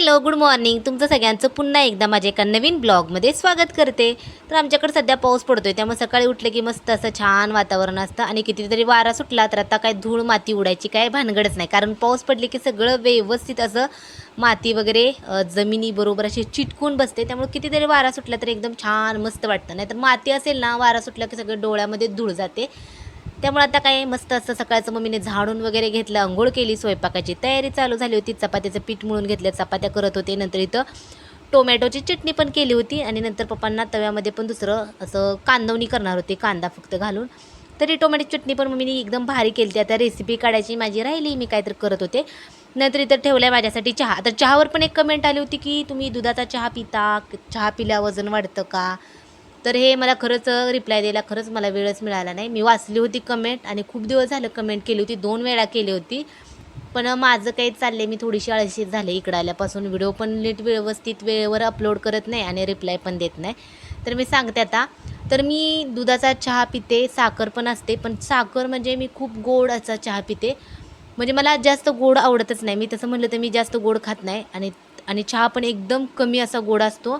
Hello good morning. तुमचं सगळ्यांचं पुन्हा एकदा माझ्या एका नवीन ब्लॉगमध्ये स्वागत करते. तर आमच्याकडे सध्या पाऊस पडतोय त्यामुळे सकाळी उठलं की मस्त असं छान वातावरण असतं आणि कितीतरी वारा सुटला तर आता काय धूळ माती उडायची काय भानगडच नाही. कारण पाऊस पडली की सगळं व्यवस्थित असं माती वगैरे जमिनीबरोबर अशी चिटकून बसते. त्यामुळे कितीतरी वारा सुटला तर एकदम छान मस्त वाटतं. नाही तर माती असेल ना वारा सुटला की सगळं डोळ्यामध्ये धूळ जाते. त्यामुळे आता काय मस्त असं सकाळचं मम्मीने झाडून वगैरे घेतलं आंघोळ केली स्वयंपाकाची तयारी चालू झाली होती. चपात्याचं पीठ मळून घेतलं चपात्या करत होते. नंतर इथं टोमॅटोची चटणी पण केली होती. आणि नंतर पप्पांना तव्यामध्ये पण दुसरं असं कांदवणी करणार होते कांदा फक्त घालून. तरी टोमॅटोची चटणी पण मम्मीने एकदम भारी केली होती. आता रेसिपी काढायची माझी राहिली मी काहीतरी करत होते. नंतर इथं ठेवलं माझ्यासाठी चहा. तर चहावर पण एक कमेंट आली होती की तुम्ही दुधाचा चहा पिता? चहा पिल्या वजन वाढतं का? तर हे मला खरंच रिप्लाय द्यायला खरंच मला वेळच मिळाला नाही. मी वाचली होती कमेंट आणि खूप दिवस झालं कमेंट केली होती. दोन वेळा केली होती. पण माझं काही चाललंय. मी थोडीशी आळशी झाले इकडं आल्यापासून. व्हिडिओ पण नीट व्यवस्थित वेळेवर अपलोड करत नाही आणि रिप्लाय पण देत नाही. तर मी सांगते आता. तर मी दुधाचा चहा पिते. साखर पण असते. पण साखर म्हणजे मी खूप गोड असा चहा पिते. म्हणजे मला जास्त गोड आवडतच नाही. मी तसं म्हटलं तर मी जास्त गोड खात नाही. आणि आणि चहा पण एकदम कमी असा गोड असतो.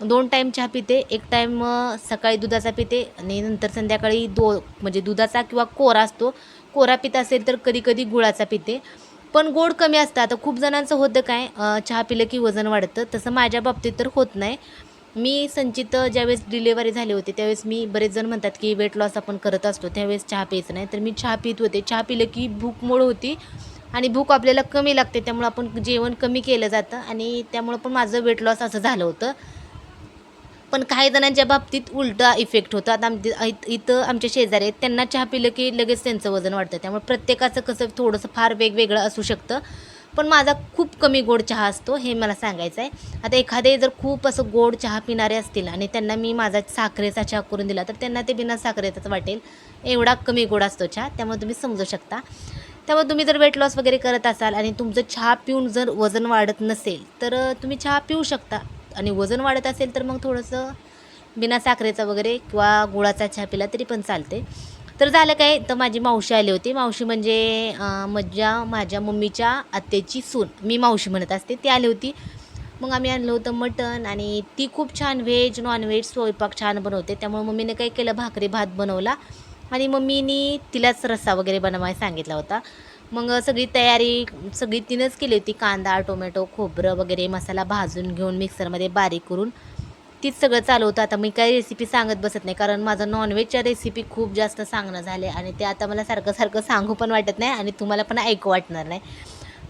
दोन टाईम चहा पिते एक टाईम सकाळी दुधाचा पिते आणि नंतर संध्याकाळी दो म्हणजे दुधाचा किंवा कोरा असतो कोरा पित असेल तर कधी कधी गुळाचा पिते. पण गोड कमी असतं. आता खूप जणांचं होतं काय चहा पिलं की वजन वाढतं. तसं माझ्या बाबतीत तर होत नाही. मी संचित ज्यावेळेस डिलेवरी झाली होती त्यावेळेस मी बरेच जण म्हणतात की वेट लॉस आपण करत असतो. त्यावेळेस चहा प्यायचं नाही. तर मी चहा पित होते. चहा पिलं की भूक मोड होती आणि भूक आपल्याला कमी लागते. त्यामुळं आपण जेवण कमी केलं जातं आणि त्यामुळं पण माझं वेट लॉस असं झालं होतं. पण काही जणांच्या बाबतीत उलटा इफेक्ट होतो. आता आमचे इथं आमच्या शेजारी आहेत त्यांना चहा पिलं की लगेच त्यांचं वजन वाढतं. त्यामुळे प्रत्येकाचं कसं थोडंसं फार वेगवेगळं असू शकतं. पण माझा खूप कमी गोड चहा असतो हे मला सांगायचं आहे आता एखादे जर खूप असं गोड चहा पिणारे असतील आणि त्यांना मी माझा साखरेचा चहा करून दिला तर त्यांना ते बिना साखरेचाच वाटेल. एवढा कमी गोड असतो चहा त्यामुळे तुम्ही समजू शकता. त्यामुळे तुम्ही जर वेट लॉस वगैरे करत असाल आणि तुमचं चहा पिऊन जर वजन वाढत नसेल तर तुम्ही चहा पिऊ शकता. आणि वजन वाढत असेल तर मग थोडंसं बिना साखरेचा वगैरे किंवा गुळाचा चहा पिला तरी पण चालते. तर झालं काय तर माझी मावशी आली होती. मावशी म्हणजे मज्जा माझ्या माझ्या मम्मीच्या आत्याची सून. मी मावशी म्हणत असते ती आली होती. मग आम्ही आणलं होतं मटण आणि ती खूप छान व्हेज नॉनव्हेज स्वयंपाक छान बनवते. त्यामुळे मम्मीने काय केलं भाकरी भात बनवला. आणि मम्मीनी तिलाच रस्सा वगैरे बनवायला सांगितला होता. मग सगळी तयारी सगळी तिनंच केली होती. कांदा टोमॅटो खोबरं वगैरे मसाला भाजून घेऊन मिक्सरमध्ये बारीक करून. तीच सगळं चालू होतं. आता मी काही रेसिपी सांगत बसत नाही कारण माझं नॉनव्हेजच्या रेसिपी खूप जास्त सांगणं झाले आणि ते आता मला सारखं सारखं सांगू पण वाटत नाही आणि तुम्हाला पण ऐकू वाटणार नाही.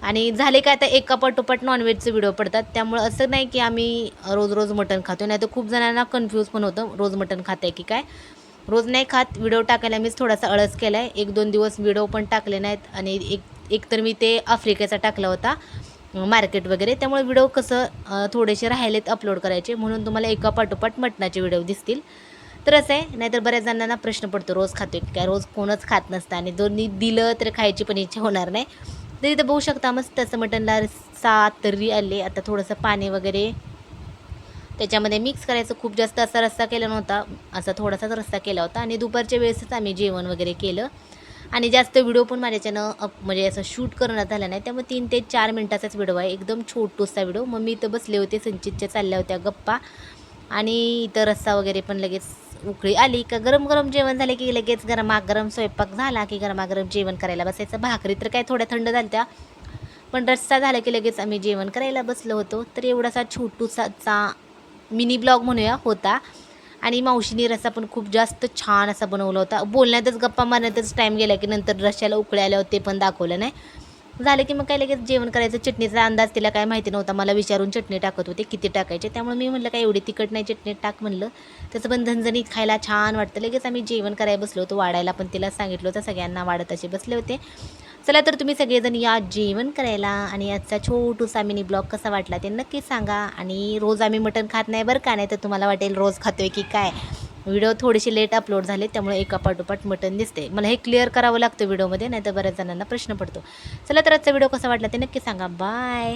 आणि झाले काय आता एका पटोपट नॉनव्हेजचे व्हिडिओ पडतात. त्यामुळं असं नाही की आम्ही रोज रोज मटण खातो नाही तर खूप जणांना कन्फ्यूज पण होतं रोज मटण खाते की काय. रोज नाही खात व्हिडिओ टाकायला मीच थोडासा अळस केला आहे एक दोन दिवस व्हिडिओ पण टाकले नाहीत आणि एक एक तर मी ते आफ्रिकेचा टाकला होता मार्केट वगैरे. त्यामुळे व्हिडिओ कसं थोडेसे राहिलेत अपलोड करायचे. म्हणून तुम्हाला एका पाठोपाठ मटणाचे व्हिडिओ दिसतील. तर असं आहे नाहीतर बऱ्याच जणांना प्रश्न पडतो रोज खातोय की? काय रोज कोणच खात नसतं आणि दोन्ही दिलं तर खायची पण इच्छा होणार नाही. तर इथं बघू शकता मस्त तसं मटणला सात तर्री आले. आता थोडंसं पाणी वगैरे त्याच्यामध्ये मिक्स करायचं. खूप जास्त असा रस्सा केला नव्हता. असा थोडासाच रस्सा केला होता. आणि दुपारच्या वेळेसच आम्ही जेवण वगैरे केलं. आणि जास्त व्हिडिओ पण माझ्याच्यानं अप म्हणजे असं शूट करणं झालं नाही. त्यामुळे तीन ते चार मिनटाचाच व्हिडिओ आहे. एकदम छोटूसा व्हिडिओ मग मी इथं बसले होते. संचितच्या चालल्या होत्या गप्पा. आणि इथं रस्सा वगैरे पण लगेच उकळी आली. का गरम गरम जेवण झाले की लगेच गरमागरम स्वयंपाक झाला की गरमागरम जेवण करायला बसायचं. भाकरी तर काय थोड्या थंड झाल्या पण रस्सा झाला की लगेच आम्ही जेवण करायला बसलो होतो. तर एवढासा छोटूसाचा मिनी ब्लॉग म्हणूया होता. आणि मावशीने रस्सा पण खूप जास्त छान असा बनवला होता. बोलण्यातच गप्पा मारण्यातच टाईम गेला की नंतर रश्याला उकळे आल्यावर ते पण दाखवलं नाही? झालं की मग काय लगेच जेवण करायचं? चटणीचा अंदाज तिला काय माहिती नव्हता. मला विचारून चटणी टाकत होते किती टाकायचे? त्यामुळे मी म्हटलं काय एवढी तिखट नाही चटणी टाक म्हणलं. त्याचं पण झणझणीत खायला छान वाटतं. लगेच आम्ही जेवण करायला बसलो होतो. वाढायला पण तिला सांगितलं होतं. सगळ्यांना वाढत असे बसले होते. चला तर तुम्ही सगळेजण या जेवण करायला आणि आजचा छोटूसा मिनी ब्लॉग कसा वाटला ते नक्की सांगा. आणि रोज आम्ही मटण खात नाही बरं का? नाही तर तुम्हाला वाटेल रोज खातोय की काय? व्हिडिओ थोडेसे लेट अपलोड झाले त्यामुळे एका पाठोपाठ मटण दिसते मला हे क्लिअर करावं लागतं व्हिडिओमध्ये नाही तर बऱ्याच जणांना प्रश्न पडतो. चला तर आजचा व्हिडिओ कसा वाटला ते नक्की सांगा. बाय